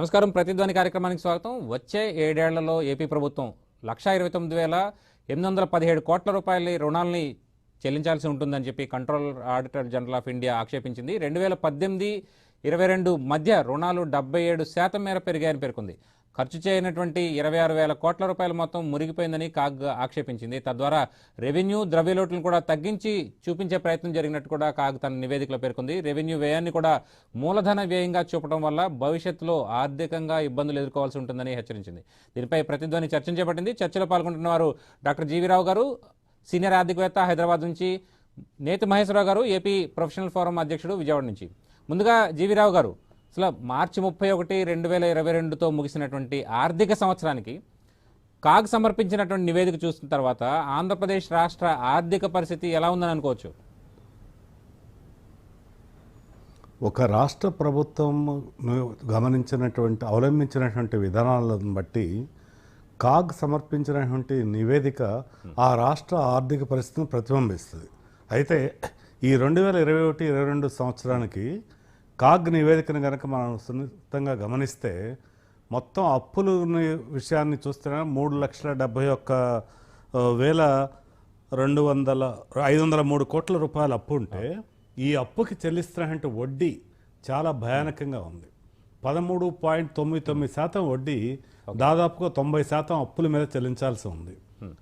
నమస్కారం. ప్రతిధ్వని కార్యక్రమానికి స్వాగతం. వచ్చే ఏడేళ్ళలో ఏపీ ప్రభుత్వం లక్షా ఇరవై తొమ్మిది వేల ఎనిమిది వందల పదిహేడు కోట్ల రూపాయల రుణాలని చెల్లించాల్సి ఉంటుందని చెప్పి control auditor general of India ఆక్షేపించింది. రెండు వేల పద్దెనిమిది ఇరవై రెండు మధ్య రుణాలు డెబ్బై ఏడు శాతం మేర పెరిగాయని పేర్కొంది. ఖర్చు చేయనటువంటి ఇరవై ఆరు వేల కోట్ల రూపాయల మొత్తం మురిగిపోయిందని కాగ్ ఆక్షేపించింది. తద్వారా రెవెన్యూ ద్రవ్యలోటును కూడా తగ్గించి చూపించే ప్రయత్నం జరిగినట్టు కూడా కాగ్ తన నివేదికలో పేర్కొంది. రెవెన్యూ వ్యయాన్ని కూడా మూలధన వ్యయంగా చూపడం వల్ల భవిష్యత్తులో ఆర్థికంగా ఇబ్బందులు ఎదుర్కోవాల్సి ఉంటుందని హెచ్చరించింది. దీనిపై ప్రతిధ్వని చర్చ చేపట్టింది చర్చలో పాల్గొంటున్న వారు డాక్టర్ జీవీరావు గారు సీనియర్ ఆర్థికవేత్త హైదరాబాద్ నుంచి నేతి మహేశ్వరరావు గారు ఏపీ ప్రొఫెషనల్ ఫోరం అధ్యక్షుడు విజయవాడ నుంచి. ముందుగా జీవీరావు గారు అసలు మార్చి ముప్పై ఒకటి రెండు వేల ఇరవై రెండుతో ముగిసినటువంటి ఆర్థిక సంవత్సరానికి కాగ్ సమర్పించినటువంటి నివేదిక చూసిన తర్వాత ఆంధ్రప్రదేశ్ రాష్ట్ర ఆర్థిక పరిస్థితి ఎలా ఉందని అనుకోవచ్చు? ఒక రాష్ట్ర ప్రభుత్వం గమనించినటువంటి అవలంబించినటువంటి విధానాలను బట్టి కాగ్ సమర్పించినటువంటి నివేదిక ఆ రాష్ట్ర ఆర్థిక పరిస్థితిని ప్రతిబింబిస్తుంది. అయితే ఈ రెండు వేల ఇరవై ఒకటి ఇరవై రెండు సంవత్సరానికి కాగ్ నివేదికను కనుక మనం సున్నితంగా గమనిస్తే మొత్తం అప్పుల విషయాన్ని చూస్తే మూడు లక్షల డెబ్బై ఒక్క వేల రెండు వందల ఐదు వందల మూడు కోట్ల రూపాయల అప్పు ఉంటే ఈ అప్పుకి చెల్లిస్తున్నటువంటి వడ్డీ చాలా భయానకంగా ఉంది. పదమూడు పాయింట్ తొమ్మిది తొమ్మిది శాతం వడ్డీ దాదాపుగా తొంభై శాతం అప్పుల మీద చెల్లించాల్సి ఉంది.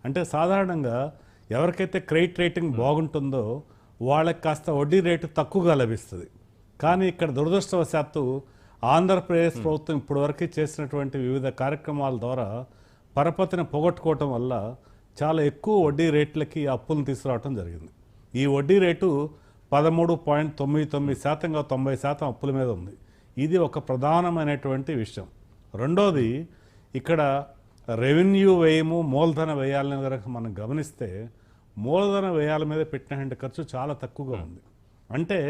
అంటే సాధారణంగా ఎవరికైతే క్రెడిట్ రేటింగ్ బాగుంటుందో వాళ్ళకి కాస్త వడ్డీ రేటు తక్కువగా లభిస్తుంది. కానీ ఇక్కడ దురదృష్టవశాత్తు ఆంధ్రప్రదేశ్ ప్రభుత్వం ఇప్పటివరకు చేసినటువంటి వివిధ కార్యక్రమాల ద్వారా పరపతిని పోగొట్టుకోవటం వల్ల చాలా ఎక్కువ వడ్డీ రేట్లకి అప్పులను తీసుకురావటం జరిగింది. ఈ వడ్డీ రేటు పదమూడు పాయింట్ తొమ్మిది తొమ్మిది శాతంగా తొంభై శాతం అప్పుల మీద ఉంది. ఇది ఒక ప్రధానమైనటువంటి విషయం. రెండోది ఇక్కడ రెవెన్యూ వ్యయము మూలధన వ్యయాలను కనుక మనం గమనిస్తే మూలధన వ్యయాల మీద పెట్టినటువంటి ఖర్చు చాలా తక్కువగా ఉంది. అంటే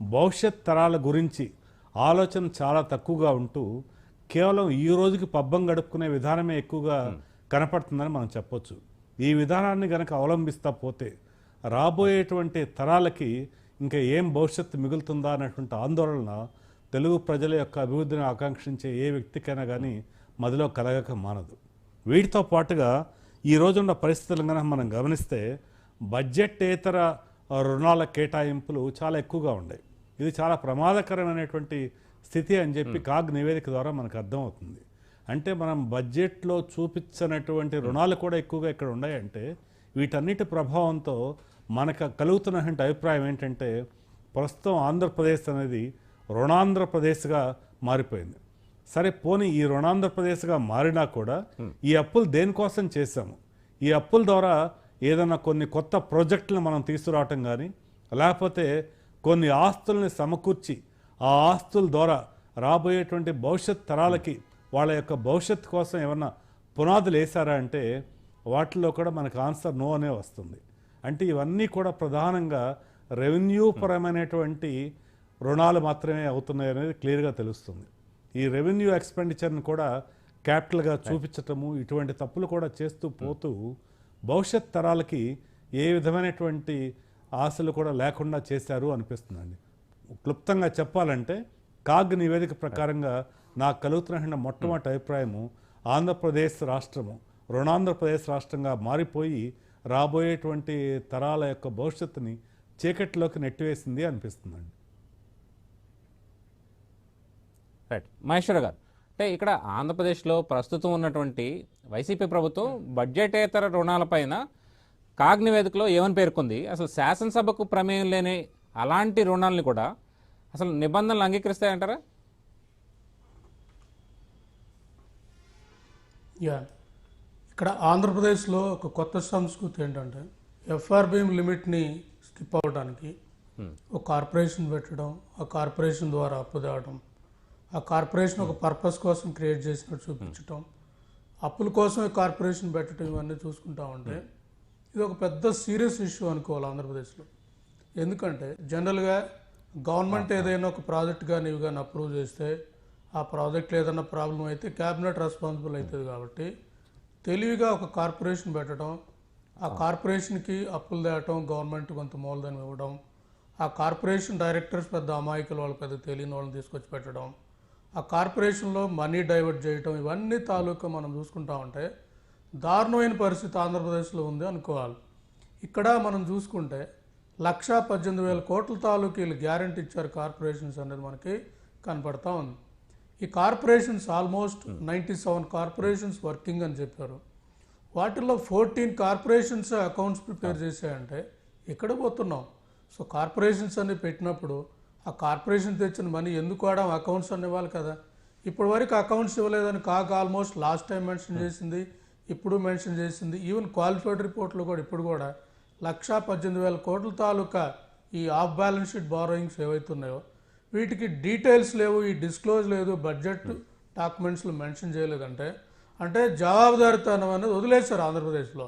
భవిష్యత్ తరాల గురించి ఆలోచన చాలా తక్కువగా ఉంటూ కేవలం ఈ రోజుకి పబ్బం గడుపుకునే విధానమే ఎక్కువగా కనపడుతుందని మనం చెప్పొచ్చు. ఈ విధానాన్ని గనక అవలంబిస్తా పోతే రాబోయేటువంటి తరాలకి ఇంకా ఏం భవిష్యత్తు మిగులుతుందా అనేటువంటి ఆందోళన తెలుగు ప్రజల యొక్క అభివృద్ధిని ఆకాంక్షించే ఏ వ్యక్తికైనా కానీ మదిలో కలగక మానదు. వీటితో పాటుగా ఈ రోజున్న పరిస్థితులను కనుక మనం గమనిస్తే బడ్జెట్ ఏతర రుణాల కేటాయింపులు చాలా ఎక్కువగా ఉన్నాయి ఇది చాలా ప్రమాదకరమైనటువంటి స్థితి అని చెప్పి కాగ్ నివేదిక ద్వారా మనకు అర్థమవుతుంది. అంటే మనం బడ్జెట్లో చూపించినటువంటి రుణాలు కూడా ఎక్కువగా ఇక్కడ ఉన్నాయంటే వీటన్నిటి ప్రభావంతో మనకు కలుగుతున్నటువంటి అభిప్రాయం ఏంటంటే ప్రస్తుతం ఆంధ్రప్రదేశ్ అనేది రుణాంధ్రప్రదేశ్గా మారిపోయింది. సరే పోనీ ఈ రుణాంధ్రప్రదేశ్గా మారినా కూడా ఈ అప్పులు దేనికోసం చేశాము? ఈ అప్పుల ద్వారా ఏదైనా కొన్ని కొత్త ప్రాజెక్టులను మనం తీసుకురావటం కానీ లేకపోతే కొన్ని ఆస్తుల్ని సమకూర్చి ఆ ఆస్తుల ద్వారా రాబోయేటువంటి భవిష్యత్ తరాలకి వాళ్ళ యొక్క భవిష్యత్ కోసం ఏమన్నా పునాదులు వేశారా అంటే వాటిలో కూడా మనకు ఆన్సర్ నో అనే వస్తుంది. అంటే ఇవన్నీ కూడా ప్రధానంగా రెవెన్యూ పరమైనటువంటి రుణాలు మాత్రమే అవుతున్నాయి అనేది క్లియర్గా తెలుస్తుంది. ఈ రెవెన్యూ ఎక్స్పెండిచర్ని కూడా క్యాపిటల్గా చూపించటము ఇటువంటి తప్పులు కూడా చేస్తూ పోతూ భవిష్యత్ తరాలకి ఏ విధమైనటువంటి ఆశలు కూడా లేకుండా చేశారు అనిపిస్తుందండి. క్లుప్తంగా చెప్పాలంటే కాగ్ నివేదిక ప్రకారంగా నాకు కలుగుతున్న మొట్టమొదటి అభిప్రాయము ఆంధ్రప్రదేశ్ రాష్ట్రము. రుణాంధ్రప్రదేశ్ రాష్ట్రంగా మారిపోయి రాబోయేటువంటి తరాల యొక్క భవిష్యత్తుని చీకటిలోకి నెట్టివేసింది అనిపిస్తుందండి. రైట్. మహేశ్వర గారు అంటే ఇక్కడ ఆంధ్రప్రదేశ్లో ప్రస్తుతం ఉన్నటువంటి వైసీపీ ప్రభుత్వం బడ్జెటేతర రుణాలపైన కాగ్ నివేదికలో ఏమని పేర్కొంది? అసలు శాసనసభకు ప్రమేయం లేని అలాంటి రుణాలని కూడా అసలు నిబంధనలు అంగీకరిస్తాయంటారా? యా. ఇక్కడ ఆంధ్రప్రదేశ్లో ఒక కొత్త సంస్కృతి ఏంటంటే ఎఫ్ఆర్బిఎం లిమిట్ని స్కిప్ అవ్వడానికి ఒక కార్పొరేషన్ పెట్టడం ఆ కార్పొరేషన్ ద్వారా అప్పు తేవడం ఆ కార్పొరేషన్ ఒక పర్పస్ కోసం క్రియేట్ చేసినట్టు చూపించటం. అప్పుల కోసం కార్పొరేషన్ పెట్టడం ఇవన్నీ చూసుకుంటా ఉంటే ఇది ఒక పెద్ద సీరియస్ ఇష్యూ అనుకోవాలి ఆంధ్రప్రదేశ్లో. ఎందుకంటే జనరల్గా గవర్నమెంట్ ఏదైనా ఒక ప్రాజెక్ట్ కానీ ఇవి కానీ అప్రూవ్ చేస్తే ఆ ప్రాజెక్ట్లో ఏదైనా ప్రాబ్లం అయితే క్యాబినెట్ రెస్పాన్సిబుల్ అవుతుంది కాబట్టి తెలివిగా ఒక కార్పొరేషన్ పెట్టడం ఆ కార్పొరేషన్కి అప్పులు తేయటం గవర్నమెంట్ కొంత మూలధనం ఇవ్వడం ఆ కార్పొరేషన్ డైరెక్టర్స్ పెద్ద అమాయకులు వాళ్ళు పెద్ద తెలియని వాళ్ళని తీసుకొచ్చి పెట్టడం ఆ కార్పొరేషన్లో మనీ డైవర్ట్ చేయటం ఇవన్నీ తాలూకా మనం చూసుకుంటా ఉంటే దారుణమైన పరిస్థితి ఆంధ్రప్రదేశ్లో ఉంది అనుకోవాలి. ఇక్కడ మనం చూసుకుంటే లక్షా పద్దెనిమిది వేల కోట్ల తాలూకు వీళ్ళు గ్యారంటీ ఇచ్చారు కార్పొరేషన్స్ అనేది మనకి కనపడతా ఉంది. ఈ corporations almost ninety seven corporations working అని చెప్పారు. వాటిల్లో ఫోర్టీన్ కార్పొరేషన్స్ అకౌంట్స్ ప్రిపేర్ చేశాయంటే ఎక్కడ పోతున్నాం? సో కార్పొరేషన్స్ అన్ని పెట్టినప్పుడు ఆ కార్పొరేషన్ తెచ్చిన మనీ ఎందుకు వాడాం అకౌంట్స్ అనేవాళ్ళు కదా. ఇప్పటి వరకు అకౌంట్స్ ఇవ్వలేదని కాక ఆల్మోస్ట్ లాస్ట్ టైం మెన్షన్ చేసింది ఇప్పుడు మెన్షన్ చేసింది ఈవెన్ క్వాలిఫైడ్ రిపోర్ట్లో కూడా ఇప్పుడు కూడా లక్షా పద్దెనిమిది వేల కోట్ల తాలూకా ఈ ఆఫ్ బ్యాలెన్స్ షీట్ బారోయింగ్స్ ఏవైతున్నాయో వీటికి డీటెయిల్స్ లేవు ఈ డిస్క్లోజ్ లేదు బడ్జెట్ డాక్యుమెంట్స్లో మెన్షన్ చేయలేదంటే అంటే జవాబుదారితనం అనేది వదిలేశారు ఆంధ్రప్రదేశ్లో.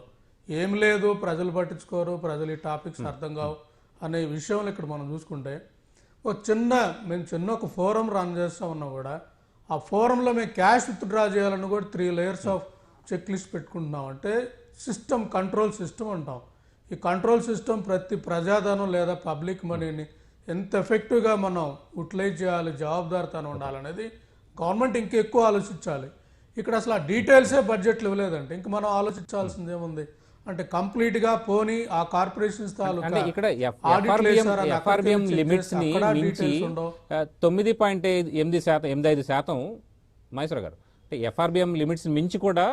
ఏం లేదు ప్రజలు పట్టించుకోరు ప్రజలు ఈ టాపిక్స్ అర్థం కావు అనే విషయంలో ఇక్కడ మనం చూసుకుంటే ఒక చిన్న మేము చిన్న ఒక ఫోరం రన్ చేస్తా ఉన్నా కూడా ఆ ఫోరంలో మేము క్యాష్ విత్డ్రా చేయాలని కూడా three layers of check list పెట్టుకుంటున్నాం. అంటే సిస్టమ్ కంట్రోల్ సిస్టమ్ అంటాం. ఈ కంట్రోల్ సిస్టమ్ ప్రతి ప్రజాధనం లేదా పబ్లిక్ మనీని ఎంత ఎఫెక్టివ్గా మనం యూటిలైజ్ చేయాలి జవాబుదారితనం ఉండాలనేది గవర్నమెంట్ ఇంకెక్కువ ఆలోచించాలి. ఇక్కడ అసలు ఆ డీటెయిల్సే బడ్జెట్లు ఇవ్వలేదంటే ఇంక మనం ఆలోచించాల్సింది అంటే కంప్లీట్గా పోనీ ఆ కార్పొరేషన్స్ తాలూకా ఇక్కడ ఎఫ్ఆర్బిఎం లిమిట్స్ని మించి తొమ్మిది పాయింట్ ఎనిమిది శాతం ఎనిమిది ఐదు శాతం మహేశ్వర గారు. అంటే ఎఫ్ఆర్బిఎం లిమిట్స్ మించి కూడా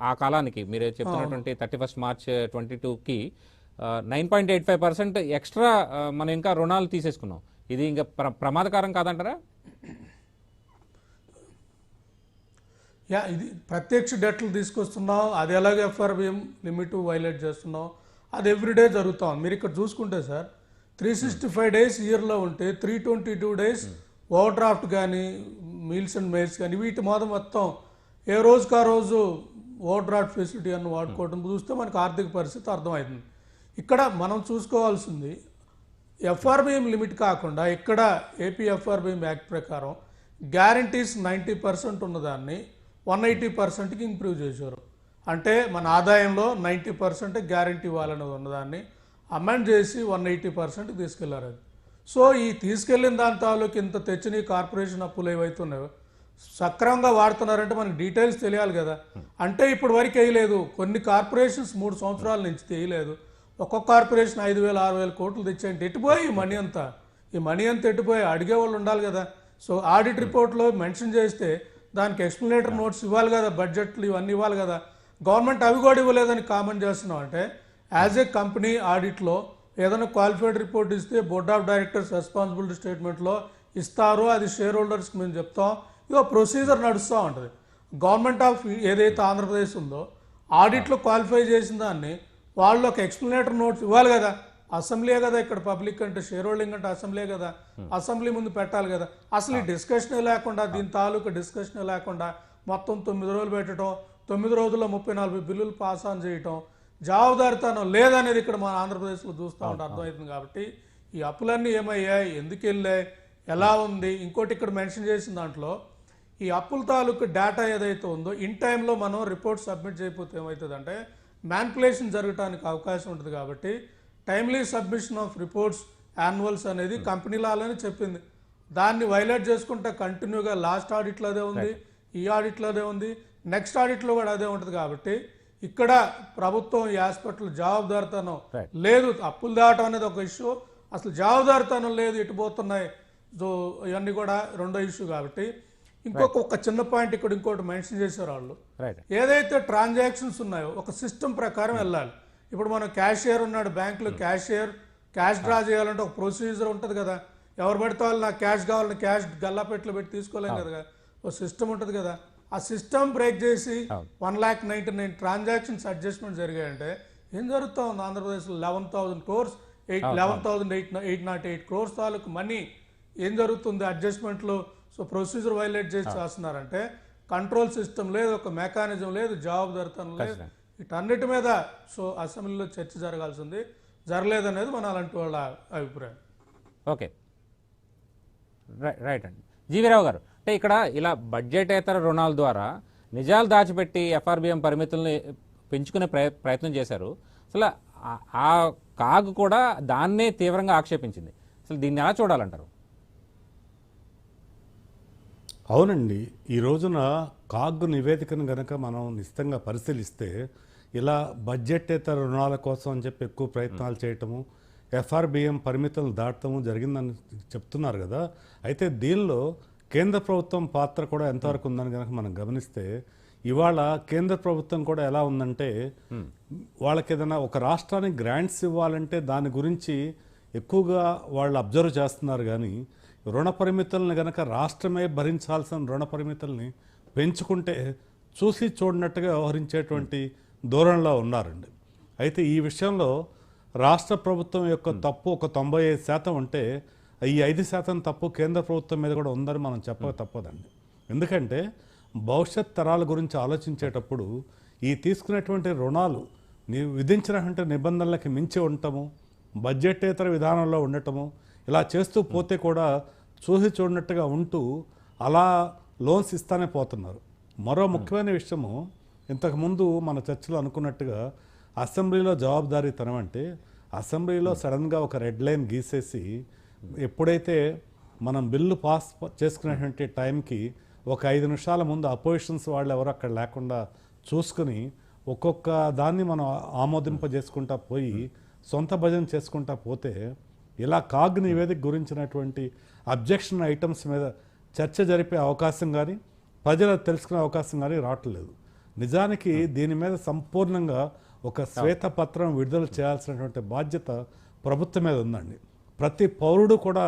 ఆ- కాలానికి మీరు చెప్తున్నటువంటి థర్టీ ఫస్ట్ మార్చ్ ట్వంటీ టూకి nine point eight five percent extra మనం ఇంకా రుణాలు తీసేసుకున్నాం. ఇది ఇంకా ప్ర- ప్రమాదకరం కాదంటారా? యా ఇది ప్రత్యక్ష డెట్లు తీసుకొస్తున్నాం అది ఎలాగ ఎఫ్ఆర్బిఎం లిమిట్ వైలేట్ చేస్తున్నాం అది ఎవ్రీడే జరుగుతాం. మీరు ఇక్కడ చూసుకుంటే sir three sixty five days ఇయర్లో ఉంటే three twenty two days overdraft కానీ మీల్స్ అండ్ మెయిల్స్ కానీ వీటి మొదలు మొత్తం ఏ రోజుకి ఆ రోజు ఓవర్ డ్రాఫ్ట్ ఫెసిలిటీ అని వాడుకోవడం చూస్తే మనకు ఆర్థిక పరిస్థితి అర్థమవుతుంది. ఇక్కడ మనం చూసుకోవాల్సింది ఎఫ్ఆర్బిఎం లిమిట్ కాకుండా ఇక్కడ ఏపీ ఎఫ్ఆర్బిఎం యాక్ట్ ప్రకారం గ్యారంటీస్ నైంటీ పర్సెంట్ ఉన్నదాన్ని వన్ ఎయిటీ పర్సెంట్కి ఇంప్రూవ్ చేశారు. అంటే మన ఆదాయంలో నైంటీ పర్సెంట్ గ్యారంటీ ఇవ్వాలనేది ఉన్నదాన్ని అమెండ్ చేసి వన్ ఎయిటీ పర్సెంట్ తీసుకెళ్ళారు అది. సో ఈ తీసుకెళ్ళిన దాని తాలూకు ఇంత తెచ్చిన ఈ కార్పొరేషన్ అప్పులు ఏవైతున్నాయో సక్రమంగా వాడుతున్నారంటే మనకి డీటెయిల్స్ తెలియాలి కదా. అంటే ఇప్పుడు వరకు వేయలేదు. కొన్ని కార్పొరేషన్స్ మూడు సంవత్సరాల నుంచి తెలియలేదు ఒక్కొక్క కార్పొరేషన్ ఐదు వేల ఆరు వేల కోట్లు తెచ్చేయండి. ఎట్టిపోయి ఈ మనీ అంతా? ఈ మనీ అంతా ఎట్టిపోయి అడిగే వాళ్ళు ఉండాలి కదా. సో ఆడిట్ రిపోర్ట్లో మెన్షన్ చేస్తే దానికి ఎక్స్ప్లెనేటర్ నోట్స్ ఇవ్వాలి కదా బడ్జెట్లు ఇవన్నీ ఇవ్వాలి కదా. గవర్నమెంట్ అవి కూడా ఇవ్వలేదని కామెంట్ చేస్తున్నాం అంటే యాజ్ ఏ కంపెనీ ఆడిట్లో ఏదైనా క్వాలిఫైడ్ రిపోర్ట్ ఇస్తే బోర్డ్ ఆఫ్ డైరెక్టర్స్ రెస్పాన్సిబిలిటీ స్టేట్మెంట్లో ఇస్తారు అది షేర్ హోల్డర్స్కి మేము చెప్తాం. ఇదో ప్రొసీజర్ నడుస్తూ ఉంటుంది. గవర్నమెంట్ ఆఫ్ ఏదైతే ఆంధ్రప్రదేశ్ ఉందో ఆడిట్లో క్వాలిఫై చేసిన దాన్ని వాళ్ళు ఒక ఎక్స్ప్లెనేటర్ నోట్స్ ఇవ్వాలి కదా. అసెంబ్లీ కదా ఇక్కడ పబ్లిక్ అంటే షేర్ హోల్డింగ్ అంటే అసెంబ్లీ కదా. అసెంబ్లీ ముందు పెట్టాలి కదా. అసలు ఈ డిస్కషనే లేకుండా దీని తాలూకు డిస్కషనే లేకుండా మొత్తం తొమ్మిది రోజులు పెట్టడం తొమ్మిది రోజుల్లో ముప్పై నలభై బిల్లులు పాస్ ఆన్ చేయటం జవాబుదారితనం లేదనేది ఇక్కడ మన ఆంధ్రప్రదేశ్లో చూస్తూ ఉంటే అర్థమవుతుంది కాబట్టి ఈ అప్పులన్నీ ఏమయ్యాయి? ఎందుకు వెళ్ళాయి? ఎలా ఉంది? ఇంకోటి ఇక్కడ మెన్షన్ చేసిన దాంట్లో ఈ అప్పుల తాలూకు డేటా ఏదైతే ఉందో ఇన్ టైంలో మనం రిపోర్ట్ సబ్మిట్ చేయకపోతే ఏమవుతుందంటే మ్యాన్పులేషన్ జరగడానికి అవకాశం ఉంటుంది కాబట్టి timely submission of reports annuals అనేది కంపెనీ లాలని చెప్పింది. దాన్ని వైలేట్ చేసుకుంటే కంటిన్యూగా లాస్ట్ ఆడిట్లో అదే ఉంది ఈ ఆడిట్లో అదే ఉంది నెక్స్ట్ ఆడిట్లో కూడా అదే ఉంటుంది కాబట్టి ఇక్కడ ప్రభుత్వం ఈ హాస్పిటల్ జవాబుదారితనం. లేదు. అప్పులు దాటం అనేది ఒక ఇష్యూ అసలు జవాబుదారితనం లేదు ఇటు పోతున్నాయి. సో ఇవన్నీ కూడా రెండో ఇష్యూ కాబట్టి ఇంకొక ఒక చిన్న పాయింట్ ఇక్కడ ఇంకోటి మెన్షన్ చేశారు వాళ్ళు. ఏదైతే ట్రాన్సాక్షన్స్ ఉన్నాయో ఒక సిస్టమ్ ప్రకారం వెళ్ళాలి. ఇప్పుడు మనం క్యాషియర్ ఉన్నాడు బ్యాంకులో క్యాషియర్ క్యాష్ డ్రా చేయాలంటే ఒక ప్రొసీజర్ ఉంటుంది కదా. ఎవరు పడితే వాళ్ళు నాకు క్యాష్ కావాలని క్యాష్ గల్లాపెట్లో పెట్టి తీసుకోలేం కదా. ఒక సిస్టమ్ ఉంటుంది కదా. ఆ సిస్టమ్ బ్రేక్ చేసి one lakh ninety nine transactions adjustment జరిగాయంటే ఏం జరుగుతూ ఉంది? ఆంధ్రప్రదేశ్లో eleven thousand crores eight eleven thousand eight eight not eight crores తాలూకు మనీ ఏం జరుగుతుంది? అడ్జస్ట్మెంట్లో సో ప్రొసీజర్ వైలేట్ చేసి చేస్తున్నారంటే కంట్రోల్ సిస్టమ్ లేదు ఒక మెకానిజం లేదు జవాబుదారితనం లేదు. వీటన్నిటి మీద సో అసెంబ్లీలో చర్చ జరగాల్సింది. జరగలేదనేది మన అలాంటి వాళ్ళ అభిప్రాయం. ఓకే. రైట్ అండి. జీవీరావు గారు అంటే ఇక్కడ ఇలా బడ్జెటేతర రుణాల ద్వారా నిజాలు దాచిపెట్టి ఎఫ్ఆర్బిఎం పరిమితుల్ని పెంచుకునే ప్రయ ప్రయత్నం చేశారు. అసలు ఆ- ఆ కాగ్ కూడా దాన్నే తీవ్రంగా ఆక్షేపించింది. అసలు దీన్ని ఎలా చూడాలంటారు? అవునండి. ఈ రోజున కాగ్ నివేదికను గనక మనం నిశ్చితంగా పరిశీలిస్తే ఇలా బడ్జెటేతర రుణాల కోసం అని చెప్పి ఎక్కువ ప్రయత్నాలు చేయటము ఎఫ్ఆర్బిఎం పరిమితులను దాటము జరిగిందని చెప్తున్నారు కదా. అయితే దీనిలో కేంద్ర ప్రభుత్వం పాత్ర కూడా ఎంతవరకు ఉందని కనుక మనం గమనిస్తే ఇవాళ కేంద్ర ప్రభుత్వం కూడా ఎలా ఉందంటే వాళ్ళకి ఏదైనా ఒక రాష్ట్రానికి గ్రాంట్స్ ఇవ్వాలంటే దాని గురించి ఎక్కువగా వాళ్ళు అబ్జర్వ్ చేస్తున్నారు కానీ రుణ పరిమితులను గనక రాష్ట్రమే భరించాల్సిన రుణ పరిమితుల్ని పెంచుకుంటే చూసి చూడనట్టుగా వ్యవహరించేటువంటి దూరంలో ఉన్నారండి. అయితే ఈ విషయంలో రాష్ట్ర ప్రభుత్వం యొక్క తప్పు ఒక తొంభై ఐదు శాతం ఉంటే ఈ ఐదు శాతం తప్పు కేంద్ర ప్రభుత్వం మీద కూడా ఉందని మనం చెప్పక తప్పదండి. ఎందుకంటే భవిష్యత్ తరాల గురించి ఆలోచించేటప్పుడు ఈ తీసుకునేటువంటి రుణాలు విధించినటువంటి నిబంధనలకి మించి ఉండటము బడ్జెటేతర విధానంలో ఉండటము ఇలా చేస్తూ పోతే కూడా చూసి చూడనట్టుగా ఉంటూ అలా లోన్స్ ఇస్తానే పోతున్నారు. మరో ముఖ్యమైన విషయము ఇంతకుముందు మన చర్చలో అనుకున్నట్టుగా అసెంబ్లీలో జవాబుదారీతనం అంటే అసెంబ్లీలో సడన్గా ఒక రెడ్ లైన్ గీసేసి ఎప్పుడైతే మనం బిల్లు పాస్ చేసుకునేటువంటి టైంకి ఒక ఐదు నిమిషాల ముందు అపోజిషన్స్ వాళ్ళు ఎవరు అక్కడ లేకుండా చూసుకుని ఒక్కొక్క దాన్ని మనం ఆమోదింపజేసుకుంటా పోయి సొంత భజన చేసుకుంటా పోతే ఇలా కాగ్ నివేదిక గురించినటువంటి అబ్జెక్షన్ ఐటమ్స్ మీద చర్చ జరిపే అవకాశం కానీ ప్రజలు తెలుసుకునే అవకాశం కానీ రావట్లేదు. నిజానికి దీని మీద సంపూర్ణంగా ఒక శ్వేతపత్రం విడుదల చేయాల్సినటువంటి బాధ్యత ప్రభుత్వం మీద ఉందండి. ప్రతి పౌరుడు కూడా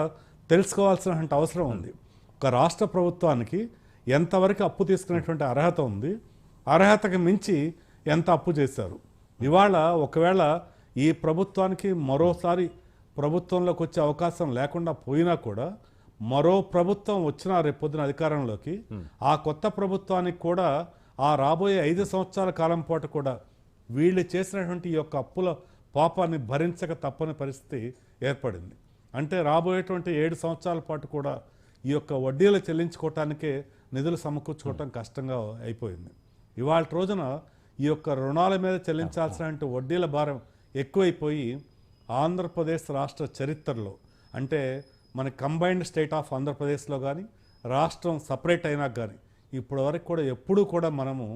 తెలుసుకోవాల్సినటువంటి అవసరం ఉంది. ఒక రాష్ట్ర ప్రభుత్వానికి ఎంతవరకు అప్పు తీసుకునేటువంటి అర్హత ఉంది అర్హతకి మించి ఎంత అప్పు చేశారు. ఇవాళ ఒకవేళ ఈ ప్రభుత్వానికి మరోసారి ప్రభుత్వంలోకి వచ్చే అవకాశం లేకుండా పోయినా కూడా మరో ప్రభుత్వం వచ్చిన రేపొద్దున అధికారంలోకి ఆ కొత్త ప్రభుత్వానికి కూడా ఆ రాబోయే ఐదు సంవత్సరాల కాలం పాటు కూడా వీళ్ళు చేసినటువంటి ఈ యొక్క అప్పుల పాపాన్ని భరించక తప్పని పరిస్థితి ఏర్పడింది. అంటే రాబోయేటువంటి ఏడు సంవత్సరాల పాటు కూడా ఈ యొక్క వడ్డీలు చెల్లించుకోవటానికే నిధులు సమకూర్చుకోవటం కష్టంగా అయిపోయింది. ఇవాళ రోజున ఈ యొక్క రుణాల మీద చెల్లించాల్సిన వడ్డీల భారం ఎక్కువైపోయి ఆంధ్రప్రదేశ్ రాష్ట్ర చరిత్రలో అంటే మన కంబైన్డ్ స్టేట్ ఆఫ్ ఆంధ్రప్రదేశ్లో కానీ రాష్ట్రం సపరేట్ అయినా కానీ ఇప్పటి వరకు కూడా ఎప్పుడూ కూడా మనము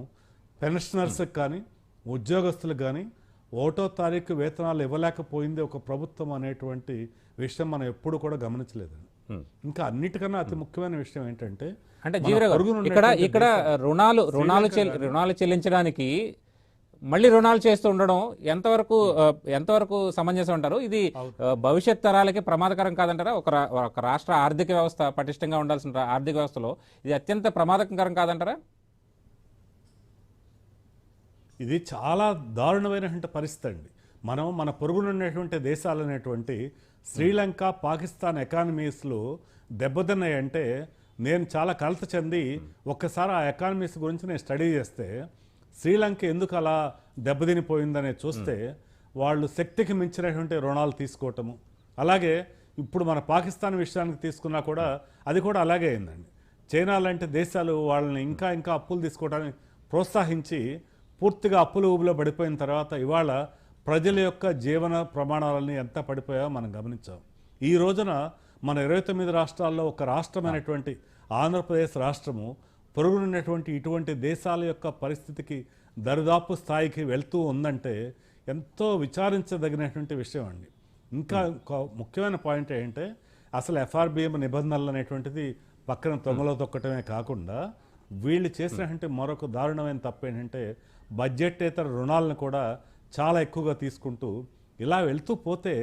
పెన్షనర్స్కి కానీ ఉద్యోగస్తులకు కానీ ఒకటో తారీఖు వేతనాలు ఇవ్వలేకపోయింది ఒక ప్రభుత్వం అనేటువంటి విషయం మనం ఎప్పుడు కూడా గమనించలేదండి ఇంకా అన్నిటికన్నా అతి ముఖ్యమైన విషయం ఏంటంటే అంటే ఇక్కడ ఇక్కడ రుణాలు రుణాలు రుణాలు చెల్లించడానికి మళ్ళీ రుణాలు చేస్తూ ఉండడం ఎంతవరకు ఆ, ఎంతవరకు సమంజసం అంటారు? ఇది భవిష్యత్ తరాలకి ప్రమాదకరం కాదంటారా? ఒక ఒక రాష్ట్ర ఆర్థిక వ్యవస్థ పటిష్టంగా ఉండాల్సిన ఆర్థిక వ్యవస్థలో ఇది అత్యంత ప్రమాదకరం కాదంటారా? ఇది చాలా దారుణమైనటువంటి పరిస్థితి అండి. మనం మన పొరుగునున్నటువంటి దేశాలు అనేటువంటి శ్రీలంక పాకిస్తాన్ ఎకానమీస్లో దెబ్బతిన్నాయంటే నేను చాలా కలత చెంది ఒక్కసారి ఆ ఎకానమీస్ గురించి నేను స్టడీ చేస్తే శ్రీలంక ఎందుకు అలా దెబ్బతినిపోయిందనే చూస్తే వాళ్ళు శక్తికి మించినటువంటి రుణాలు తీసుకోవటము. అలాగే ఇప్పుడు మన పాకిస్తాన్ విషయానికి తీసుకున్నా కూడా అది కూడా అలాగే అయిందండి. చైనా లాంటి దేశాలు వాళ్ళని ఇంకా ఇంకా అప్పులు తీసుకోవడానికి ప్రోత్సహించి పూర్తిగా అప్పుల ఊబిలో పడిపోయిన తర్వాత ఇవాళ ప్రజల యొక్క జీవన ప్రమాణాలని ఎంత పడిపోయాయో మనం గమనించాం. ఈ రోజున మన ఇరవై తొమ్మిది రాష్ట్రాల్లో ఒక రాష్ట్రమైనటువంటి ఆంధ్రప్రదేశ్ రాష్ట్రము పొరుగునున్నటువంటి ఇటువంటి దేశాల యొక్క పరిస్థితికి దరిదాపు స్థాయికి వెళ్తూ ఉందంటే ఎంతో విచారించదగినటువంటి విషయం అండి. ఇంకా ముఖ్యమైన పాయింట్ ఏంటంటే అసలు ఎఫ్ఆర్బిఎం నిబంధనలు అనేటువంటిది పక్కన తొంగలో తొక్కటమే కాకుండా వీళ్ళు చేసినటువంటి మరొక దారుణమైన తప్పు ఏంటంటే బడ్జెటేతర రుణాలను కూడా చాలా ఎక్కువగా తీసుకుంటూ ఇలా వెళ్తూ పోతే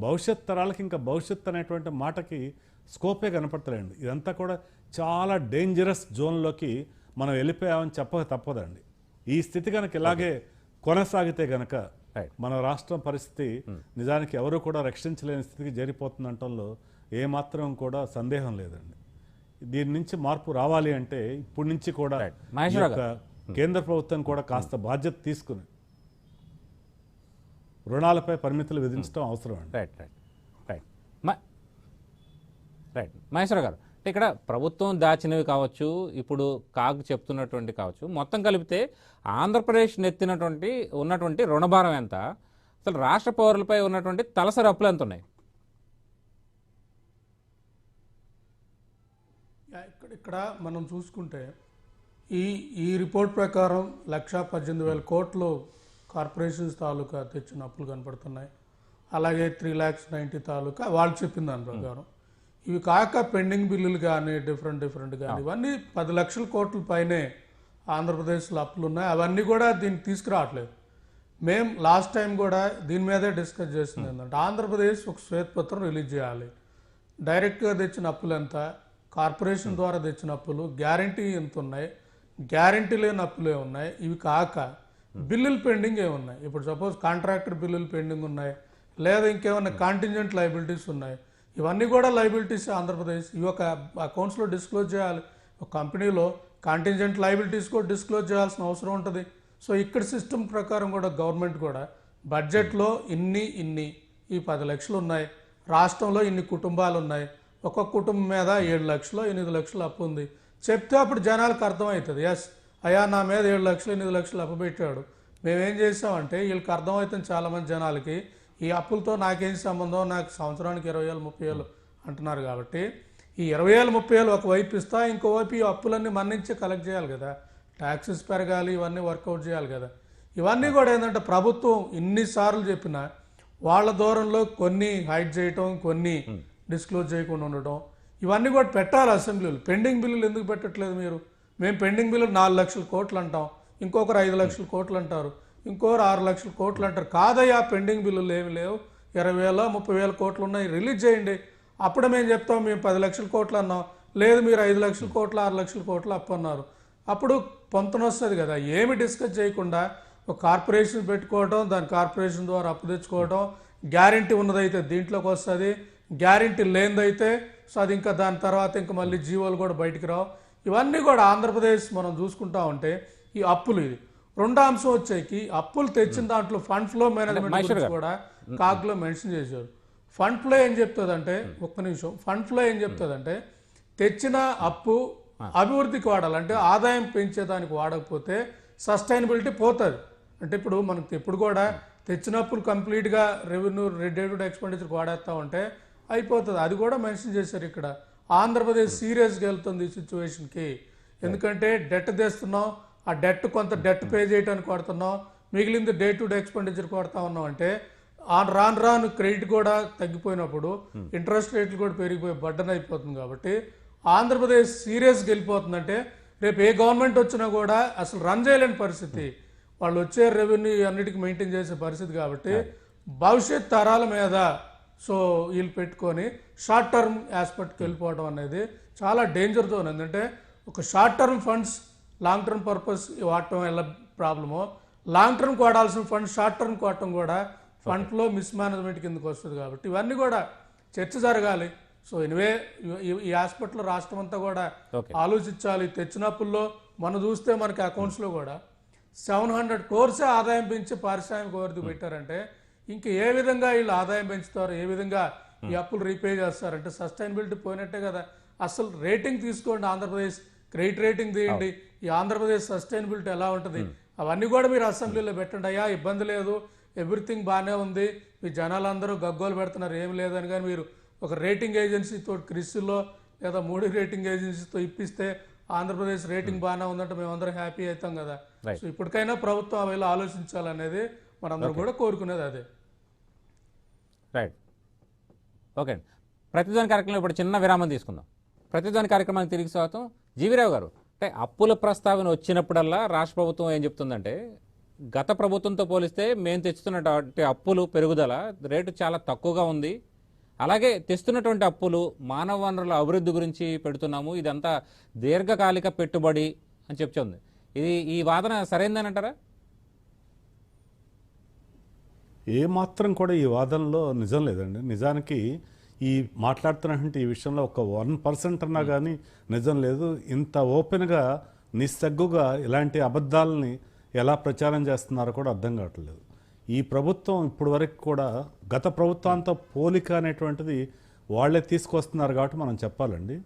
భవిష్యత్ తరాలకి ఇంకా భవిష్యత్ అనేటువంటి మాటకి స్కోపే కనపడతలేండి ఇదంతా కూడా చాలా డేంజరస్ జోన్లోకి మనం వెళ్ళిపోయామని చెప్పక తప్పదండి. ఈ స్థితి కనుక ఇలాగే కొనసాగితే గనక. మన రాష్ట్రం పరిస్థితి నిజానికి ఎవరు కూడా రక్షించలేని స్థితికి జరిగిపోతుందంటంలో ఏమాత్రం కూడా సందేహం లేదండి. దీని నుంచి మార్పు రావాలి అంటే ఇప్పటి నుంచి కూడా యొక్క కేంద్ర ప్రభుత్వం కూడా కాస్త బాధ్యత తీసుకుని రుణాలపై పరిమితులు విధించడం అవసరం అండి. Right right right right Maheshwara garu అంటే ఇక్కడ ప్రభుత్వం దాచినవి కావచ్చు ఇప్పుడు కాగ్ చెప్తున్నటువంటి కావచ్చు మొత్తం కలిపితే ఆంధ్రప్రదేశ్ నెత్తినటువంటి ఉన్నటువంటి రుణభారం ఎంత? అసలు రాష్ట్ర పౌరులపై ఉన్నటువంటి తలసరి అప్పులు ఎంత ఉన్నాయి ఇక్కడ ఇక్కడ మనం చూసుకుంటే ఈ ఈ రిపోర్ట్ ప్రకారం లక్షా పద్దెనిమిది వేల కోట్లు కార్పొరేషన్స్ తాలూకా తెచ్చిన అప్పులు కనపడుతున్నాయి. అలాగే త్రీ ల్యాక్స్ నైంటీ తాలూకా వాళ్ళు చెప్పిన దాని ప్రకారం. ఇవి కాక పెండింగ్ బిల్లులు కానీ డిఫరెంట్ డిఫరెంట్ కానీ ఇవన్నీ పది లక్షల కోట్ల పైనే ఆంధ్రప్రదేశ్లో అప్పులు ఉన్నాయి. అవన్నీ కూడా దీన్ని తీసుకురావట్లేదు. మేము లాస్ట్ టైం కూడా దీని మీదే డిస్కస్ చేసింది ఏంటంటే ఆంధ్రప్రదేశ్ ఒక శ్వేతపత్రం రిలీజ్ చేయాలి. డైరెక్ట్గా తెచ్చిన అప్పులు ఎంత? కార్పొరేషన్ ద్వారా తెచ్చిన అప్పులు గ్యారంటీ ఎంత ఉన్నాయి? గ్యారంటీ లేని అప్పులే ఉన్నాయి ఇవి కాక బిల్లులు పెండింగ్ ఏమున్నాయి? ఇప్పుడు సపోజ్ కాంట్రాక్టర్ బిల్లులు పెండింగ్ ఉన్నాయి. లేదా ఇంకేమైనా కాంటింజెంట్ లైబిలిటీస్ ఉన్నాయి. ఇవన్నీ కూడా లైబిలిటీస్ ఆంధ్రప్రదేశ్. ఈ యొక్క అకౌంట్స్లో డిస్క్లోజ్ చేయాలి. ఒక కంపెనీలో కాంటింజెంట్ లైబిలిటీస్ కూడా డిస్క్లోజ్ చేయాల్సిన అవసరం ఉంటుంది. సో ఇక్కడ సిస్టమ్ ప్రకారం కూడా గవర్నమెంట్ కూడా బడ్జెట్లో ఇన్ని ఇన్ని ఈ పది లక్షలు ఉన్నాయి. రాష్ట్రంలో ఇన్ని కుటుంబాలు ఉన్నాయి. ఒక్కొక్క కుటుంబం మీద ఏడు లక్షలు ఎనిమిది లక్షలు అప్పు ఉంది. చెప్తే అప్పుడు జనాలకు అర్థమవుతుంది. ఎస్ అయ్యా నా మీద ఏడు లక్షలు ఎనిమిది లక్షలు అప్పు పెట్టాడు. మేమేం చేసామంటే వీళ్ళకి అర్థమవుతుంది చాలామంది జనాలకి ఈ అప్పులతో నాకేం సంబంధం? నాకు సంవత్సరానికి ఇరవై వేలు ముప్పై వేలు అంటున్నారు కాబట్టి ఈ ఇరవై వేలు ముప్పై వేలు ఒకవైపు ఇస్తా ఇంకోవైపు ఈ అప్పులన్నీ మన్నించి కలెక్ట్ చేయాలి కదా. ట్యాక్సెస్ పెరగాలి ఇవన్నీ వర్కౌట్ చేయాలి కదా. ఇవన్నీ కూడా ఏంటంటే ప్రభుత్వం ఇన్నిసార్లు చెప్పినా వాళ్ళ దూరంలో కొన్ని హైడ్ చేయటం కొన్ని డిస్క్లోజ్ చేయకుండా ఉండటం. ఇవన్నీ కూడా పెట్టాలి అసెంబ్లీలు. పెండింగ్ బిల్లులు ఎందుకు పెట్టట్లేదు మీరు? మేము పెండింగ్ బిల్లులు నాలుగు లక్షల కోట్లు అంటాం ఇంకొకరు ఐదు లక్షల కోట్లు అంటారు. ఇంకోరు ఆరు లక్షల కోట్లు అంటారు. కాదయ్యా పెండింగ్ బిల్లులు ఏమి లేవు. ఇరవై వేల ముప్పై వేల కోట్లు ఉన్నాయి. రిలీజ్ చేయండి. అప్పుడు మేము చెప్తాం మేము పది లక్షల కోట్లు అన్నాం. లేదు మీరు ఐదు లక్షల కోట్లు ఆరు లక్షల కోట్లు అప్పు అన్నారు అప్పుడు పొంతనొస్తుంది కదా. ఏమి డిస్కస్ చేయకుండా ఒక కార్పొరేషన్ పెట్టుకోవడం దాని కార్పొరేషన్ ద్వారా అప్పు తెచ్చుకోవడం గ్యారంటీ ఉన్నదైతే దీంట్లోకి వస్తుంది. గ్యారంటీ లేనిదైతే సో అది ఇంకా దాని తర్వాత ఇంకా మళ్ళీ జీవోలు కూడా బయటికి రావు. ఇవన్నీ కూడా ఆంధ్రప్రదేశ్ మనం చూసుకుంటా ఉంటే ఈ అప్పులు ఇది. రెండో అంశం వచ్చేకి అప్పులు తెచ్చిన దాంట్లో ఫండ్ ఫ్లో మేనేజ్మెంట్ కూడా కాగ్లో మెన్షన్ చేశారు. ఫండ్ ఫ్లో ఏం చెప్తుందంటే ఒక్క నిమిషం. ఫండ్ ఫ్లో ఏం చెప్తుందంటే తెచ్చిన అప్పు అభివృద్ధికి వాడాలి. అంటే ఆదాయం పెంచేదానికి వాడకపోతే సస్టైనబిలిటీ పోతుంది. అంటే ఇప్పుడు మనకి ఎప్పుడు కూడా తెచ్చిన అప్పులు కంప్లీట్గా రెవెన్యూ రిడేటెడ్ ఎక్స్పెండిచర్ వాడేస్తా ఉంటే అయిపోతుంది. అది కూడా మెన్షన్ చేశారు ఇక్కడ. ఆంధ్రప్రదేశ్ సీరియస్గా వెళ్తుంది ఈ సిచ్యువేషన్కి ఎందుకంటే డెట్ తెస్తున్నాం ఆ డెట్ కొంత డెట్ పే చేయడానికి వాడుతున్నాం మిగిలింది డే టు డే ఎక్స్పెండిచర్ వాడుతా ఉన్నాం అంటే ఆన్ రాను రాను క్రెడిట్ కూడా తగ్గిపోయినప్పుడు ఇంట్రెస్ట్ రేట్లు కూడా పెరిగిపోయి బడ్డన్ అయిపోతుంది కాబట్టి ఆంధ్రప్రదేశ్ సీరియస్గా వెళ్ళిపోతుందంటే రేపు ఏ గవర్నమెంట్ వచ్చినా కూడా అసలు రన్ చేయలేని పరిస్థితి. వాళ్ళు వచ్చే రెవెన్యూ అన్నిటికీ మెయింటైన్ చేసే పరిస్థితి కాబట్టి భవిష్యత్ తరాల మీద సో వీళ్ళు పెట్టుకొని షార్ట్ టర్మ్ ఆస్పెక్ట్కి వెళ్ళిపోవడం అనేది చాలా డేంజర్తో ఉంది ఎందుకంటే ఒక short term funds long term purpose వాడటం ఎలా ప్రాబ్లమో. లాంగ్ టర్మ్ వాడాల్సిన ఫండ్ షార్ట్ టర్మ్ వాడటం కూడా ఫండ్ ఫ్లో మిస్ మేనేజ్మెంట్ కిందకి వస్తుంది కాబట్టి ఇవన్నీ కూడా చర్చ జరగాలి. సో ఎనివే ఈ హాస్పిటల్ రాష్ట్రం అంతా కూడా. ఆలోచించాలి. తెచ్చినప్పుల్లో మనం చూస్తే మనకి అకౌంట్స్లో కూడా సెవెన్ హండ్రెడ్ కోర్సే ఆదాయం పెంచి పారిశ్రామిక అభివృద్ధి పెట్టారంటే ఇంక ఏ విధంగా వీళ్ళు ఆదాయం పెంచుతారు ఏ విధంగా ఈ అప్పులు రీపే చేస్తారంటే సస్టైనబిలిటీ పోయినట్టే కదా. అసలు రేటింగ్ తీసుకోండి ఆంధ్రప్రదేశ్ క్రెడిట్ రేటింగ్ తీయండి. ఈ ఆంధ్రప్రదేశ్ సస్టైనబిలిటీ ఎలా ఉంటుంది? అవన్నీ కూడా మీరు అసెంబ్లీలో పెట్టండి. అయ్యా ఇబ్బంది లేదు. ఎవ్రీథింగ్ బాగానే ఉంది. మీ జనాలందరూ గగ్గోలు పెడుతున్నారు. ఏం లేదని కానీ మీరు ఒక రేటింగ్ ఏజెన్సీతో క్రిస్లో లేదా మూడు రేటింగ్ ఏజెన్సీతో ఇప్పిస్తే ఆంధ్రప్రదేశ్ రేటింగ్ బాగానే ఉందంటే మేమందరం హ్యాపీ అవుతాం కదా. సో ఇప్పటికైనా ప్రభుత్వం అవి ఆలోచించాలనేది మనందరం కూడా కోరుకునేది అదే. రైట్ ఓకే అండి ప్రతిధ్వని కార్యక్రమంలో ఇప్పుడు చిన్న విరామం తీసుకుందాం. ప్రతిధ్వని కార్యక్రమానికి తిరిగి స్వాగతం. జీవిరావు గారు అంటే అప్పుల ప్రస్తావన వచ్చినప్పుడల్లా రాష్ట్ర ప్రభుత్వం ఏం చెప్తుందంటే గత ప్రభుత్వంతో పోలిస్తే మేము తెచ్చుతున్నటువంటి అప్పులు పెరుగుదల రేటు చాలా తక్కువగా ఉంది. అలాగే తెస్తున్నటువంటి అప్పులు మానవ వనరుల అభివృద్ధి గురించి పెడుతున్నాము. ఇదంతా దీర్ఘకాలిక పెట్టుబడి అని చెప్తుంది. ఇది ఈ వాదన సరైందని అంటారా ఏ మాత్రం కూడా ఈ వాదనలో నిజం లేదండి. నిజానికి ఈ మాట్లాడుతున్నటువంటి ఈ విషయంలో ఒక వన్ పర్సెంట్ అన్నా కానీ నిజం లేదు. ఇంత ఓపెన్గా నిస్సగ్గుగా ఇలాంటి అబద్ధాలని ఎలా ప్రచారం చేస్తున్నారో కూడా అర్థం కావట్లేదు. ఈ ప్రభుత్వం ఇప్పటి వరకు కూడా గత ప్రభుత్వంతో పోలిక అనేటువంటిది వాళ్ళే తీసుకొస్తున్నారు కాబట్టి మనం చెప్పాలండి.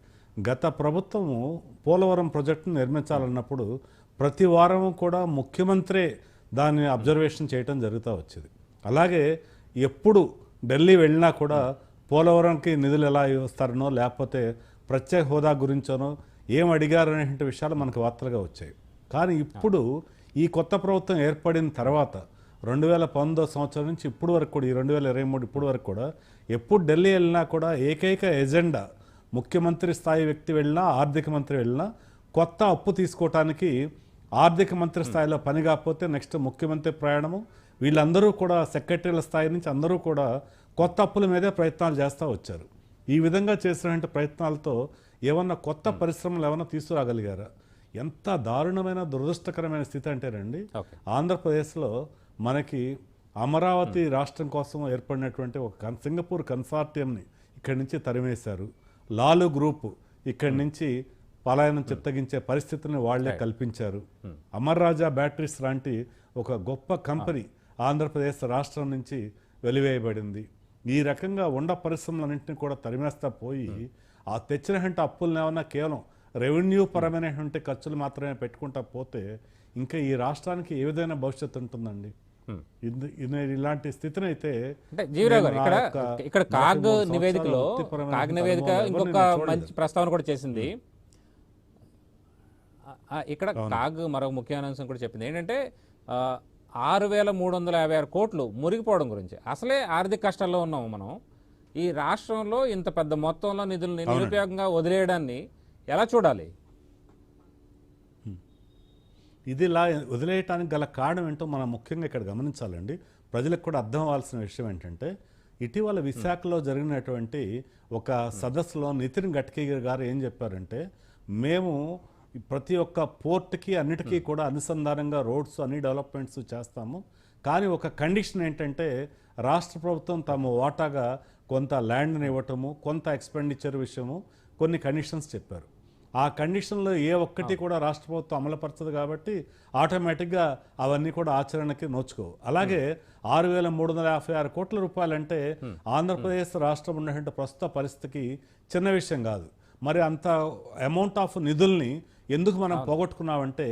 గత ప్రభుత్వము పోలవరం ప్రాజెక్టును నిర్మించాలన్నప్పుడు ప్రతి వారం కూడా ముఖ్యమంత్రే దాన్ని అబ్జర్వేషన్ చేయటం జరుగుతూ వచ్చేది. అలాగే ఎప్పుడు ఢిల్లీ వెళ్ళినా కూడా పోలవరంకి నిధులు ఎలా ఇస్తారనో లేకపోతే ప్రత్యేక హోదా గురించోనో ఏం అడిగారు అనేటువంటి విషయాలు మనకు వార్తలుగా వచ్చాయి. కానీ ఇప్పుడు ఈ కొత్త ప్రభుత్వం ఏర్పడిన తర్వాత రెండు వేల పంతొమ్మిదో సంవత్సరం నుంచి ఇప్పుడు వరకు కూడా ఈ రెండు వేల ఇరవై మూడు ఇప్పుడు వరకు కూడా ఎప్పుడు ఢిల్లీ వెళ్ళినా కూడా ఏకైక ఎజెండా ముఖ్యమంత్రి స్థాయి వ్యక్తి వెళ్ళినా ఆర్థిక మంత్రి వెళ్ళినా కొత్త అప్పు తీసుకోవటానికి ఆర్థిక మంత్రి స్థాయిలో పని కాకపోతే నెక్స్ట్ ముఖ్యమంత్రి ప్రయాణము వీళ్ళందరూ కూడా సెక్రటరీల స్థాయి నుంచి అందరూ కూడా కొత్త అప్పుల మీదే ప్రయత్నాలు చేస్తూ వచ్చారు. ఈ విధంగా చేసినటువంటి ప్రయత్నాలతో ఏమన్నా కొత్త పరిశ్రమలు ఏమన్నా తీసుకురాగలిగారా? ఎంత దారుణమైన దురదృష్టకరమైన స్థితి అంటేనండి ఆంధ్రప్రదేశ్లో మనకి అమరావతి రాష్ట్రం కోసం ఏర్పడినటువంటి ఒక సింగపూర్ కన్సార్టియంని ఇక్కడి నుంచి తరిమేశారు. లాలు గ్రూప్ ఇక్కడి నుంచి పలాయనం చిత్తగించే పరిస్థితిని వాళ్ళే కల్పించారు. అమర్ రాజా బ్యాటరీస్ లాంటి ఒక గొప్ప కంపెనీ ఆంధ్రప్రదేశ్ రాష్ట్రం నుంచి వెలివేయబడింది. ఈ రకంగా ఉండ పరిశ్రమలన్నింటినీ కూడా తరిమేస్తా పోయి ఆ తెచ్చినటువంటి అప్పులను ఏమన్నా కేవలం రెవెన్యూ పరమైనటువంటి ఖర్చులు మాత్రమే పెట్టుకుంటా పోతే ఇంకా ఈ రాష్ట్రానికి ఏ విధమైన భవిష్యత్తు ఉంటుందండి? ఇలాంటి స్థితిని అయితే ఇక్కడ కాగ్ నివేదికలో కాగ్ నివేదిక ఇంకొక మంచి. ప్రస్తావన కూడా చేసింది. ఇక్కడ కాగ్ మరొక ముఖ్యమైన అంశం కూడా చెప్పింది. ఏంటంటే ఆ, ఆరు వేల మూడు వందల యాభై ఆరు కోట్లు మురిగిపోవడం గురించి. అసలే ఆర్థిక కష్టాల్లో ఉన్నాము మనం. ఈ రాష్ట్రంలో ఇంత పెద్ద మొత్తంలో నిధుల్ని నిరుపయోగంగా వదిలేయడాన్ని ఎలా చూడాలి? ఇది ఇలా వదిలేయటానికి గల కారణం ఏంటో మనం ముఖ్యంగా ఇక్కడ గమనించాలండి. ప్రజలకు కూడా అర్థం అవ్వాల్సిన విషయం ఏంటంటే ఇటీవల విశాఖలో జరిగినటువంటి ఒక సదస్సులో నితిన్ గడ్కరీ గారు ఏం చెప్పారంటే మేము ప్రతి ఒక్క పోర్ట్కి అన్నిటికీ కూడా అనుసంధానంగా రోడ్స్ అన్ని డెవలప్మెంట్స్ చేస్తాము. కానీ ఒక కండిషన్ ఏంటంటే రాష్ట్ర ప్రభుత్వం తమ వాటాగా కొంత ల్యాండ్ని ఇవ్వటము కొంత ఎక్స్పెండిచర్ విషయము కొన్ని కండిషన్స్ చెప్పారు. ఆ కండిషన్లో ఏ ఒక్కటి కూడా రాష్ట్ర ప్రభుత్వం అమలుపరచదు కాబట్టి ఆటోమేటిక్గా అవన్నీ కూడా ఆచరణకి నోచుకోవు. అలాగే ఆరు వేల మూడు వందల యాభై ఆరు కోట్ల రూపాయలంటే ఆంధ్రప్రదేశ్ రాష్ట్రం ఉన్నటువంటి ప్రస్తుత పరిస్థితికి చిన్న విషయం కాదు. మరి అంత అమౌంట్ ఆఫ్ నిధుల్ని ఎందుకు మనం పోగొట్టుకున్నామంటే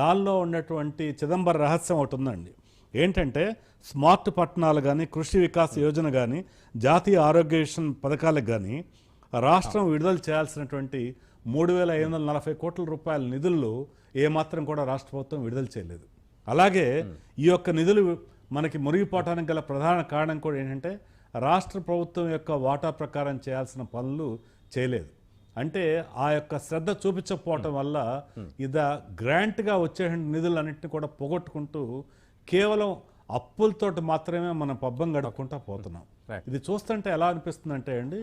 దానిలో ఉన్నటువంటి చిదంబర రహస్యం ఒకటి ఉందండి. ఏంటంటే స్మార్ట్ పట్టణాలు కానీ కృషి వికాస్ యోజన కానీ జాతీయ ఆరోగ్య మిషన్ పథకాలకు కానీ రాష్ట్రం విడుదల చేయాల్సినటువంటి మూడు వేల ఐదు వందల నలభై కోట్ల రూపాయల నిధుల్లో ఏమాత్రం కూడా రాష్ట్ర ప్రభుత్వం విడుదల చేయలేదు. అలాగే ఈ యొక్క నిధులు మనకి మురిగిపోవటానికి గల ప్రధాన కారణం కూడా ఏంటంటే రాష్ట్ర ప్రభుత్వం యొక్క వాటా ప్రకారం చేయాల్సిన పనులు చేయలేదు. అంటే ఆ యొక్క శ్రద్ధ చూపించకపోవటం వల్ల ఇద గ్రాంట్గా వచ్చే నిధులన్నింటినీ కూడా పోగొట్టుకుంటూ కేవలం అప్పులతోటి మాత్రమే మనం పబ్బం గడుపుకుంటా పోతున్నాం. Right. ఇది చూస్తుంటే ఎలా అనిపిస్తుంది అంటే అండి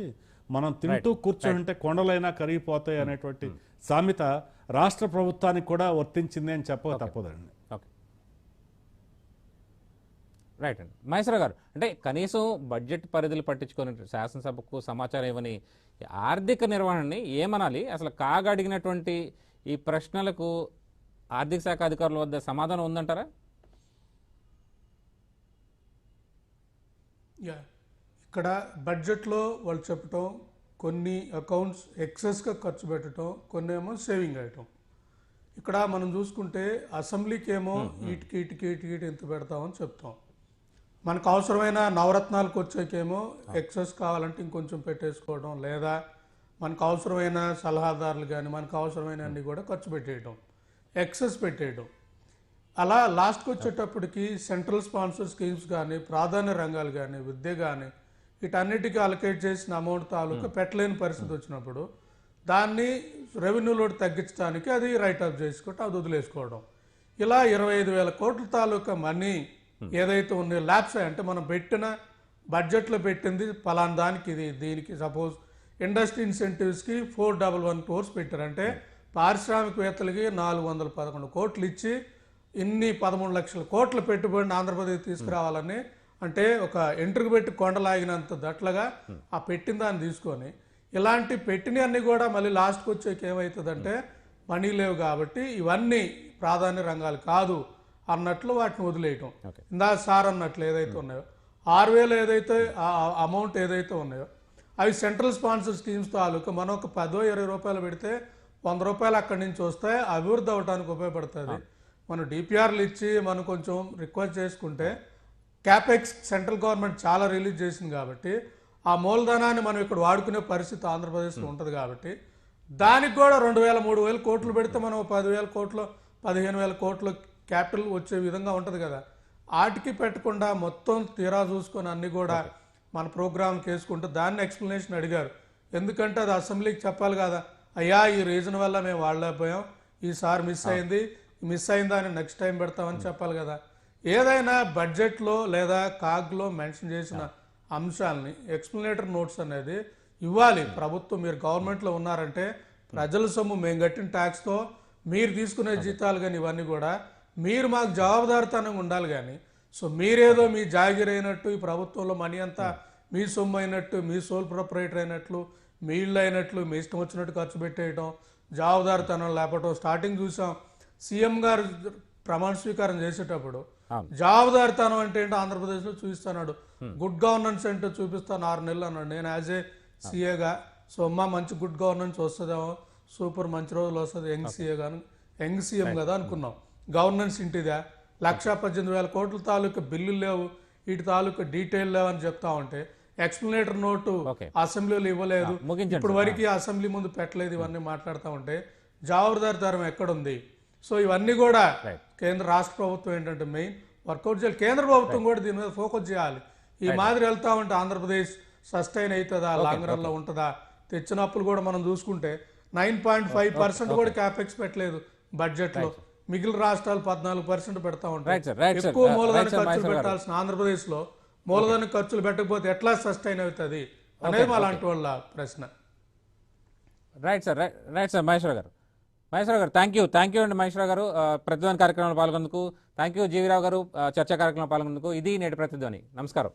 మనం తింటూ కూర్చోంటే కొండలైనా కరిగిపోతాయి అనేటువంటి సామెత రాష్ట్ర ప్రభుత్వానికి కూడా వర్తించింది అని చెప్పక తప్పదండి. రైట్ అండి మహేశ్వర గారు అంటే కనీసం బడ్జెట్ పరిధులు పట్టించుకొని శాసనసభకు సమాచారం ఇవ్వని ఆర్థిక నిర్వహణని ఏమనాలి? అసలు కాగా అడిగినటువంటి ఈ ప్రశ్నలకు ఆర్థిక శాఖ అధికారుల వద్ద సమాధానం ఉందంటారా? ఇక్కడ బడ్జెట్లో వాళ్ళు చెప్పటం కొన్ని అకౌంట్స్ ఎక్సెస్గా ఖర్చు పెట్టడం కొన్ని ఏమో సేవింగ్ అయ్యటం ఇక్కడ మనం చూసుకుంటే అసెంబ్లీకి ఏమో ఇటుకి ఇటుకి ఇటుకి ఇటు ఇంత పెడతామని చెప్తాం. మనకు అవసరమైన నవరత్నాలకు వచ్చాకేమో ఎక్సెస్ కావాలంటే ఇంకొంచెం పెట్టేసుకోవడం లేదా మనకు అవసరమైన సలహాదారులు కానీ మనకు అవసరమైన అన్ని కూడా ఖర్చు పెట్టేయడం ఎక్సెస్ పెట్టేయడం అలా లాస్ట్కి వచ్చేటప్పటికి సెంట్రల్ స్పాన్సర్ స్కీమ్స్ కానీ ప్రాధాన్య రంగాలు కానీ విద్య కానీ వీటన్నిటికీ అలకేట్ చేసిన అమౌంట్ తాలూకా పెట్టలేని పరిస్థితి వచ్చినప్పుడు దాన్ని రెవెన్యూ లోడ్ తగ్గించడానికి అది రైట్ ఆఫ్ చేసుకోవటం అది వదిలేసుకోవడం. ఇలా ఇరవై ఐదు వేల కోట్ల తాలూకా మనీ ఏదైతే ఉంది ల్యాబ్స్ అంటే మనం పెట్టిన బడ్జెట్లో పెట్టింది పలానా దానికి ఇది దీనికి సపోజ్ ఇండస్ట్రీ ఇన్సెంటివ్స్కి ఫోర్ డబల్ వన్ క్రోర్స్ పెట్టారంటే పారిశ్రామికవేత్తలకి నాలుగు వందల పదకొండు కోట్లు ఇచ్చి ఇన్ని పదమూడు లక్షల కోట్ల పెట్టుబడిని ఆంధ్రప్రదేశ్ తీసుకురావాలని అంటే ఒక ఎంట్రుకు పెట్టి కొండలాగినంత దట్లగా ఆ పెట్టిన దాన్ని తీసుకొని ఇలాంటి పెట్టినవన్నీ కూడా మళ్ళీ లాస్ట్కి వచ్చేకి ఏమవుతుందంటే మనీ లేవు కాబట్టి ఇవన్నీ ప్రాధాన్య రంగాలు కాదు. అన్నట్లు వాటిని వదిలేయటం. ఇందా సార్ అన్నట్లు ఏదైతే ఉన్నాయో ఆరు వేలు ఏదైతే అమౌంట్ ఏదైతే ఉన్నాయో అవి సెంట్రల్ స్పాన్సర్ స్కీమ్స్ తాలూకా మనం ఒక పదో ఇరవై రూపాయలు పెడితే వంద రూపాయలు అక్కడి నుంచి వస్తాయి అభివృద్ధి అవడానికి ఉపయోగపడుతుంది. మనం డిపిఆర్లు ఇచ్చి మనం కొంచెం రిక్వెస్ట్ చేసుకుంటే క్యాపెక్స్ సెంట్రల్ గవర్నమెంట్ చాలా రిలీజ్ చేసింది కాబట్టి ఆ మూలధనాన్ని మనం ఇక్కడ వాడుకునే పరిస్థితి ఆంధ్రప్రదేశ్లో ఉంటుంది కాబట్టి దానికి కూడా రెండు వేల మూడు వేల కోట్లు పెడితే మనం పదివేల కోట్లు పదిహేను వేల కోట్లు క్యాపిటల్ వచ్చే విధంగా ఉంటుంది కదా. ఆటికి పెట్టకుండా మొత్తం తీరా చూసుకొని అన్ని కూడా మన ప్రోగ్రామ్కి వేసుకుంటూ దాన్ని ఎక్స్ప్లెనేషన్ అడిగారు. ఎందుకంటే అది అసెంబ్లీకి చెప్పాలి కదా. అయ్యా ఈ రీజన్ వల్ల మేము వాడలేకపోయాం. ఈసారి మిస్ అయింది. మిస్ అయిందా అని నెక్స్ట్ టైం పెడతామని చెప్పాలి కదా. ఏదైనా బడ్జెట్లో లేదా కాగ్లో మెన్షన్ చేసిన అంశాలని ఎక్స్ప్లెనేటర్ నోట్స్ అనేది ఇవ్వాలి. ప్రభుత్వం మీరు గవర్నమెంట్లో ఉన్నారంటే ప్రజల సొమ్ము మేము కట్టిన ట్యాక్స్తో మీరు తీసుకునే జీతాలు కానీ ఇవన్నీ కూడా మీరు మాకు జవాబుదారితనంగా ఉండాలి కానీ సో మీరేదో మీ జాగిర్ అయినట్టు ఈ ప్రభుత్వంలో మనీ అంతా మీ సొమ్ము అయినట్టు మీ సోల్ ప్రొపరేటర్ అయినట్లు మీ ఇల్లు అయినట్లు మీ ఇష్టం వచ్చినట్టు ఖర్చు పెట్టేయటం జవాబుదారితనం లేపటం స్టార్టింగ్ చూసాం. సీఎం గారు ప్రమాణ స్వీకారం చేసేటప్పుడు. జవాబుదారితనం అంటే ఏంటో ఆంధ్రప్రదేశ్లో చూపిస్తున్నాడు. గుడ్ గవర్నెన్స్ అంటే చూపిస్తాను ఆరు నెలలు అన్నాడు. నేను యాజ్ ఏ సీఏగా సో అమ్మ మంచి గుడ్ గవర్నెన్స్ వస్తుందేమో సూపర్ మంచి రోజులు వస్తుంది యంగ్ సీఏ గాను యంగ్ సీఎం కదా అనుకున్నాం. గవర్నెన్స్ ఇంటిదా? లక్ష పద్దెనిమిది వేల కోట్ల తాలూకా బిల్లులు లేవు. వీటి తాలూకా డీటెయిల్ లేవు అని చెప్తా ఉంటే ఎక్స్ప్లెనేటర్ నోటు. అసెంబ్లీలో ఇవ్వలేదు. ఇప్పుడు వరకు అసెంబ్లీ ముందు పెట్టలేదు ఇవన్నీ మాట్లాడుతూ ఉంటే జవాబుదారితనం ఎక్కడుంది? సో ఇవన్నీ కూడా. కేంద్ర రాష్ట్ర ప్రభుత్వం ఏంటంటే మెయిన్ వర్కౌట్ చేయాలి. కేంద్ర ప్రభుత్వం కూడా దీని మీద ఫోకస్ చేయాలి. ఈ మాదిరి వెళ్తా ఉంటే ఆంధ్రప్రదేశ్ సస్టైన్ అవుతుందా? లాంగ్ రన్లో ఉంటుందా? తెచ్చిన అప్పులు కూడా మనం చూసుకుంటే నైన్ పాయింట్ ఫైవ్ పర్సెంట్ కూడా క్యాపెక్స్ పెట్టలేదు బడ్జెట్లో. మిగిలిన రాష్ట్రాలు పద్నాలుగు పర్సెంట్ పెడతా ఉంటాయి. ఎక్కువ Uh, మూలధన. ఖర్చులు. పెట్టాల్సిన ఆంధ్రప్రదేశ్లో మూలధన ఖర్చులు పెట్టకపోతే ఎట్లా సస్టైన్ అవుతుంది అనేది మా లాంటి వాళ్ళ ప్రశ్న. Right sir right sir Maheshwara garu. Maheshwara garu thank you thank you అండి మహేశ్వర గారు. ఆ, ప్రతిధ్వని కార్యక్రమంలో పాల్గొన్నందుకు. థ్యాంక్ యూ జీవీరావు గారు. ఆ, చర్చా కార్యక్రమంలో పాల్గొన్నందుకు. ఇది నేటి ప్రతిధ్వని. నమస్కారం.